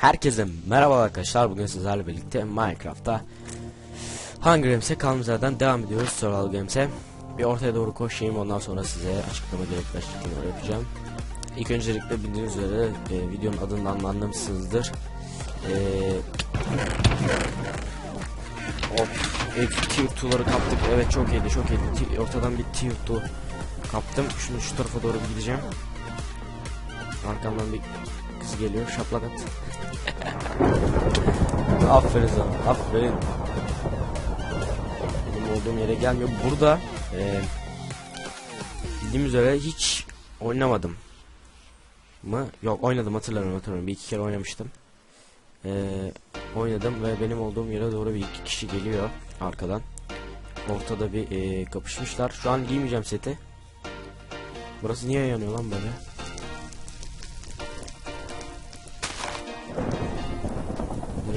Herkese merhaba arkadaşlar. Bugün sizlerle birlikte Minecraft'ta Hunger Games'e kaldığımız yerden devam ediyoruz. Survival Games'e. Bir ortaya doğru koşayım ondan sonra size açıklama gerekli açıklamalar yapacağım. İlk öncelikle bildiğiniz üzere e, videonun adından anlamışsınızdır. E, of, ilk tier 2'ları kaptık. Evet çok iyiydi çok iyiydi. Ortadan bir tier 2 kaptım. Şimdi şu tarafa doğru gideceğim. Arkamdan bir kız geliyor. Şaplak at. aferin sana. Aferin. Benim olduğum yere gelmiyor. Burada e, bildiğim üzere hiç oynamadım mı? Yok oynadım hatırlamıyorum hatırlamıyorum. Bir iki kere oynamıştım. E, oynadım ve benim olduğum yere doğru bir iki kişi geliyor arkadan. Ortada bir e, kapışmışlar. Şu an giymeyeceğim seti. Burası niye yanıyor lan böyle?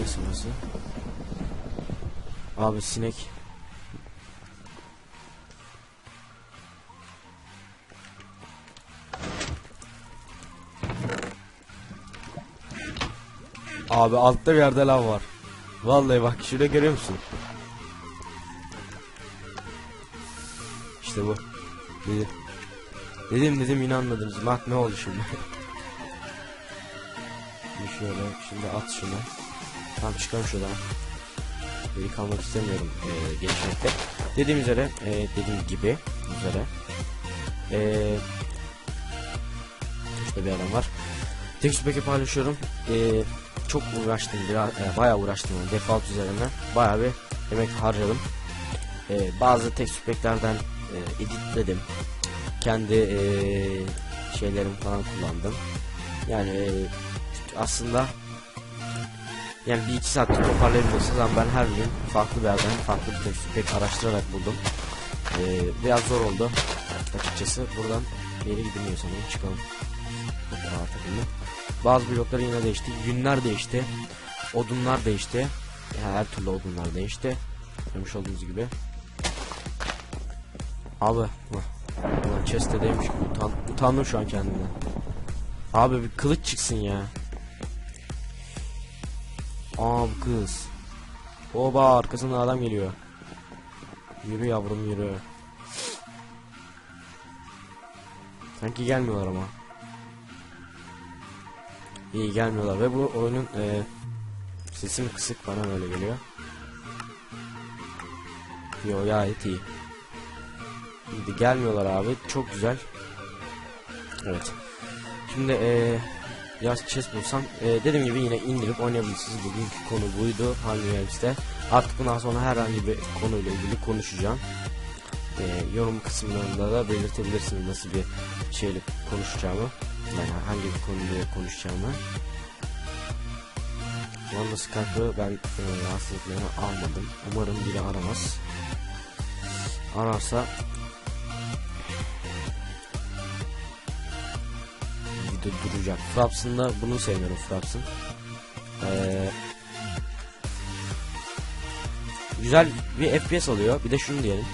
Neresi burası? Abi sinek. Abi altta bir yerde lav var. Vallahi bak şurada görüyor musun? İşte bu. Dedim. Dedim dedim inanmadınız. Bak ne oldu şimdi. Şöyle şimdi at şunu. Tamam çıkalım şuradan. Geri kalmak istemiyorum e, gelişmekte. Dediğim üzere, e, dediğim gibi üzere. E, işte bir adam var. Tek peki paylaşıyorum. E, çok uğraştım, biraz, e, bayağı uğraştım default üzerine. Bayağı bir emek harcadım. E, bazı tek speklerden e, editledim. Kendi e, şeylerimi falan kullandım. Yani e, aslında yani bir iki saatte toparlayabilirsiniz ama ben her gün farklı bir yerden farklı bir pek araştırarak buldum. Ee, biraz zor oldu açıkçası. Buradan yere gidilmiyor sanırım çıkalım. Ağır takımlı. Bazı bloklar yine değişti. Günler değişti. Odunlar değişti. Yani her türlü odunlar değişti. Görmüş olduğunuz gibi. Abi. Ulan chest'e değmiş. Utan, utandım şu an kendimden. Abi bir kılıç çıksın ya. Aa bu kız. Oba arkasından adam geliyor. Yürü yavrum yürü. Sanki gelmiyorlar ama. İyi gelmiyorlar ve bu oyunun e, sesim kısık bana öyle geliyor. Yo gayet iyi. Şimdi gelmiyorlar abi çok güzel. Evet. Şimdi eee biraz chest bulsam e, dediğim gibi yine indirip oynayabilirsiniz. Bugünkü konu buydu Hunger Games'te. Artık bundan sonra herhangi bir konuyla ilgili konuşacağım. E, yorum kısımlarında da belirtebilirsiniz nasıl bir şeyle konuşacağımı. Yani hangi bir konuyla konuşacağımı. Anda Skype'ı ben e, rahatsızlıklarını almadım. Umarım biri aramaz. Ararsa video duracak. Fraps'ın da bunu sevmiyorum Fraps'ın. Ee, güzel bir FPS oluyor. Bir de şunu diyelim.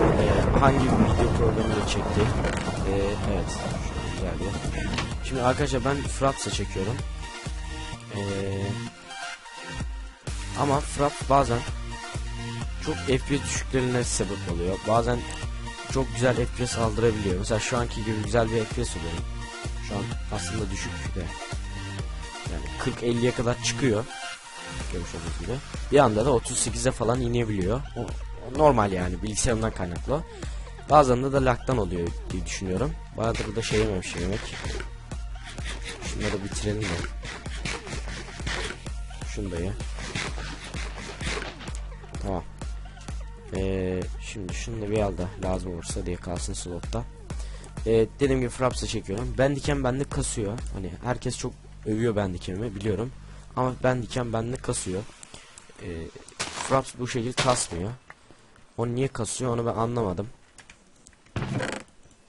Ee, hangi video programıyla çekti? Ee, evet. Güzel bir. Şimdi arkadaşlar ben Fraps'a çekiyorum. Ee, ama Fraps bazen çok FPS düşüklerine sebep oluyor. Bazen çok güzel FPS aldırabiliyor. Mesela şu anki gibi güzel bir FPS oluyor. Şu an aslında düşük de. Yani 40-50'ye kadar çıkıyor. Görmüş olduğunuz gibi. Bir anda da 38'e falan inebiliyor. O, normal yani bilgisayarımdan kaynaklı. Bazen de lag'dan oluyor diye düşünüyorum. Bayağıdır da şey yememiş yemek. Şunları bitirelim de. Şunu da ye. Tamam. Ee, şimdi şunu da bir yerde lazım olursa diye kalsın slotta. Ee, dediğim gibi Fraps'a çekiyorum. Ben diken bende kasıyor. Hani herkes çok övüyor dikenimi biliyorum. Ama ben diken bende kasıyor. Ee, Fraps bu şekilde kasmıyor. O niye kasıyor onu ben anlamadım.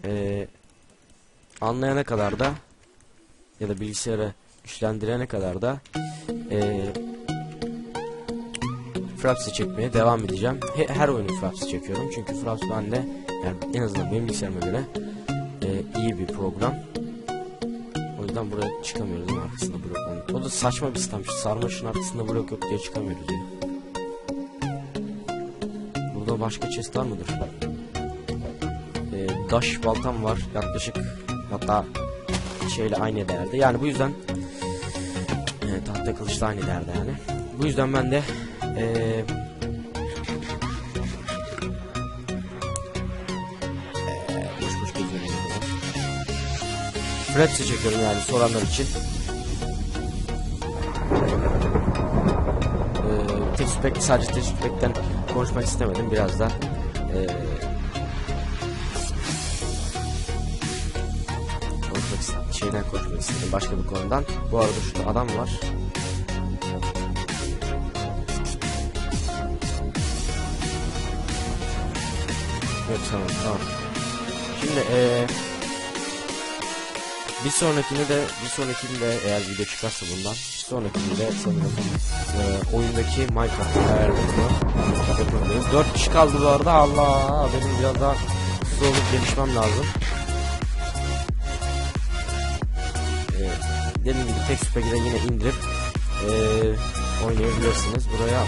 Ee, anlayana kadar da ya da bilgisayarı güçlendirene kadar da ee, Fraps'ı çekmeye devam edeceğim. He- her oyunu Fraps'ı çekiyorum. Çünkü Fraps bende yani en azından benim bilgisayarıma göre e, iyi bir program. O yüzden buraya çıkamıyoruz arkasında blok olmuyor. O da saçma bir sistem. Sarmaşın arkasında blok yok diye çıkamıyoruz ya. Burada başka chest var mıdır? Ee, daş baltam var. Yaklaşık hatta şeyle aynı değerde. Yani bu yüzden e, tahta kılıçla aynı değerde yani. Bu yüzden ben de e, Fraps'i çekiyorum yani soranlar için. Ee, sadece tek süpekten konuşmak istemedim biraz da ee, konuşmak şeyden konuşmak istedim başka bir konudan. Bu arada şurada adam var. Yok tamam tamam. Şimdi eee bir sonrakini de bir sonrakini de eğer video çıkarsa bundan bir sonrakini de sanırım e, oyundaki Minecraft ayarlarını yapabiliriz. 4 kişi kaldı bu arada Allah benim biraz daha hızlı olup gelişmem lazım. E, dediğim gibi tek süperi de yine indirip e, oynayabilirsiniz. Buraya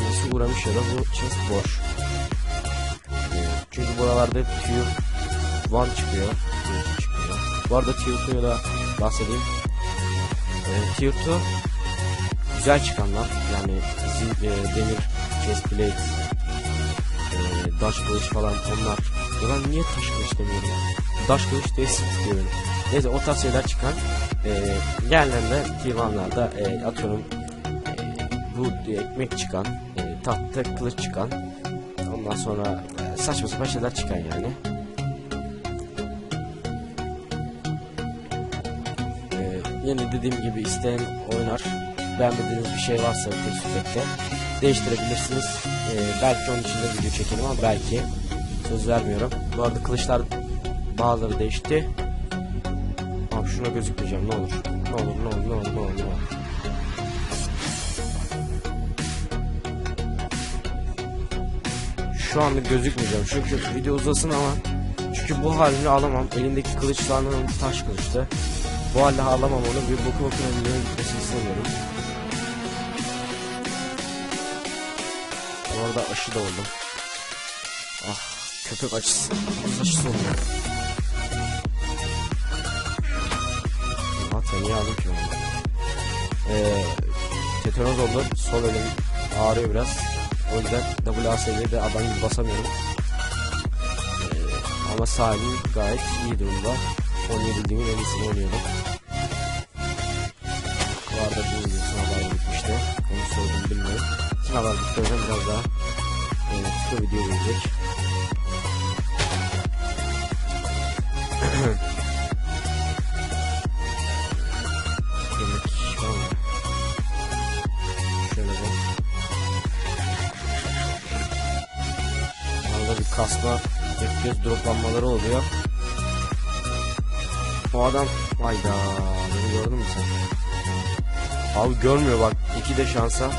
birisi uğramış ya da bu chest boş. E, çünkü buralarda hep tier 1 çıkıyor. Bu arada Tier 2'ya da bahsedeyim. Ee, Tier 2 güzel çıkanlar. Yani zil, e, demir, chest plate, e, daş kılıç falan onlar. Ya niye taş kılıç demiyorum? Daş kılıç diye istiyorum. Neyse o tarz şeyler çıkan. E, diğerlerinde Tier 1'larda e, atıyorum e, bu ekmek çıkan, e, tahta kılıç çıkan. Ondan sonra e, saçma sapan şeyler çıkan yani. Yine dediğim gibi isteyen oynar. Beğenmediğiniz bir şey varsa tek sürekli değiştirebilirsiniz. Ee, belki onun için de video çekelim ama belki söz vermiyorum. Bu arada kılıçlar bazıları değişti. Abi şuna gözükmeyeceğim ne olur. Ne olur ne olur ne olur ne olur. Ne olur. Şu anda gözükmeyeceğim çünkü video uzasın ama çünkü bu halini alamam. Elimdeki kılıçlarının taş kılıçtı. Bu halde alamam onu. Bir boku bokuna videonun gitmesini istemiyorum. Bu arada aşı da oldum. Ah köpek acısı. Buz aşısı oldum. At ya niye aldım ki onu? Ee, tetanoz oldu. Sol elim ağrıyor biraz. O yüzden WASD'de adam gibi basamıyorum. Ee, ama sağ elim gayet iyi durumda. Oynayabildiğimin en iyisini oynuyorum. Bu arada bu video sınavlar bitmişti. Onu söyledim bilmiyorum. Sınavlar bitti o biraz daha e, kısa video gelecek. Kasma, FPS droplanmaları oluyor. O adam hayda beni gördün mü sen? Abi görmüyor bak iki de şansa.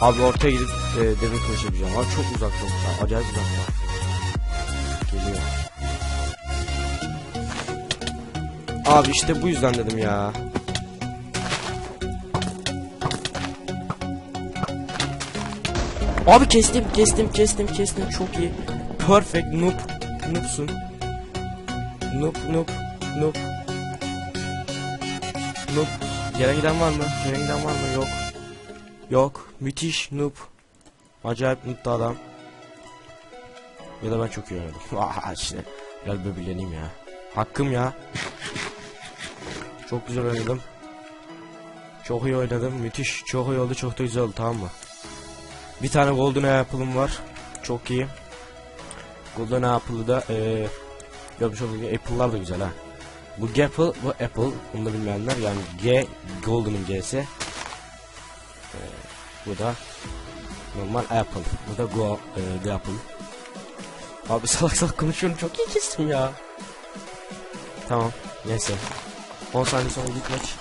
Abi ortaya gidip e, demir kılıç yapacağım. Abi çok uzakta. Ya, acayip uzakta. Geliyor. Abi işte bu yüzden dedim ya. Abi kestim kestim kestim kestim çok iyi. Perfect noob. Noobsun. Noob noob noob. Noob. Gelen giden var mı? Gelen giden var mı? Yok. Yok. Müthiş noob. Acayip noob adam. Ya da ben çok iyi oynadım. Vah işte. Biraz böbürleneyim ya. Hakkım ya. Çok güzel oynadım. Çok iyi oynadım. Müthiş. Çok iyi oldu. Çok da güzel oldu. Tamam mı? Bir tane golden apple'ım var. Çok iyi. Golden apple'ı da eee görmüş olduğunuz apple'lar da güzel ha. Bu Gapple, bu Apple. Bunu da bilmeyenler yani G Golden'ın G'si. Eee, bu da normal Apple. Bu da Go eee, Gapple. Abi salak salak konuşuyorum. Çok iyi kestim ya. Tamam. Neyse. 10 saniye sonra maç.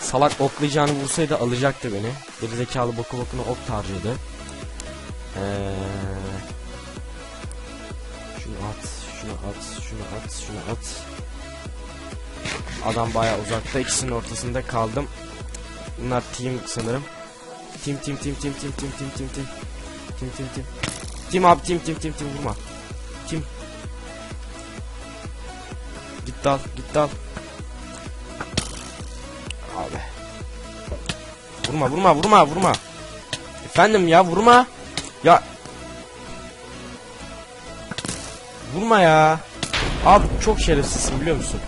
Salak oklayacağını vursaydı alacaktı beni. Geri zekalı boku bokuna ok harcadı. Eee... Şunu at, Şunu at, şunu at. Adam bayağı uzakta. ikisinin ortasında kaldım. Bunlar team sanırım. Team team team team team team team team team. Team team team. Team abi team team team team vurma. Team. Git dal, git dal. Abi. Vurma, vurma, vurma, vurma. Efendim ya vurma. Ya. Vurma ya. Abi çok şerefsizsin biliyor musun?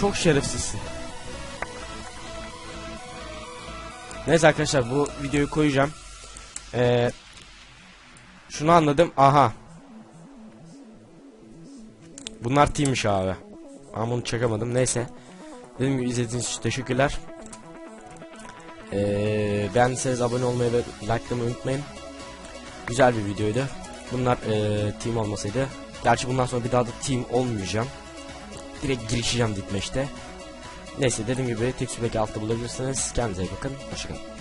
Çok şerefsizsin. Neyse arkadaşlar bu videoyu koyacağım. Ee, şunu anladım. Aha. Bunlar teammiş abi. Ama bunu çakamadım. Neyse. Dediğim gibi izlediğiniz için teşekkürler. Ee, beğendiyseniz abone olmayı ve likelamayı unutmayın. Güzel bir videoydu. Bunlar ee, team olmasaydı. Gerçi bundan sonra bir daha da team olmayacağım. Direkt girişeceğim Ditmeş'te. Neyse dediğim gibi tek süpeki altta bulabilirsiniz. Kendinize iyi bakın. Hoşçakalın.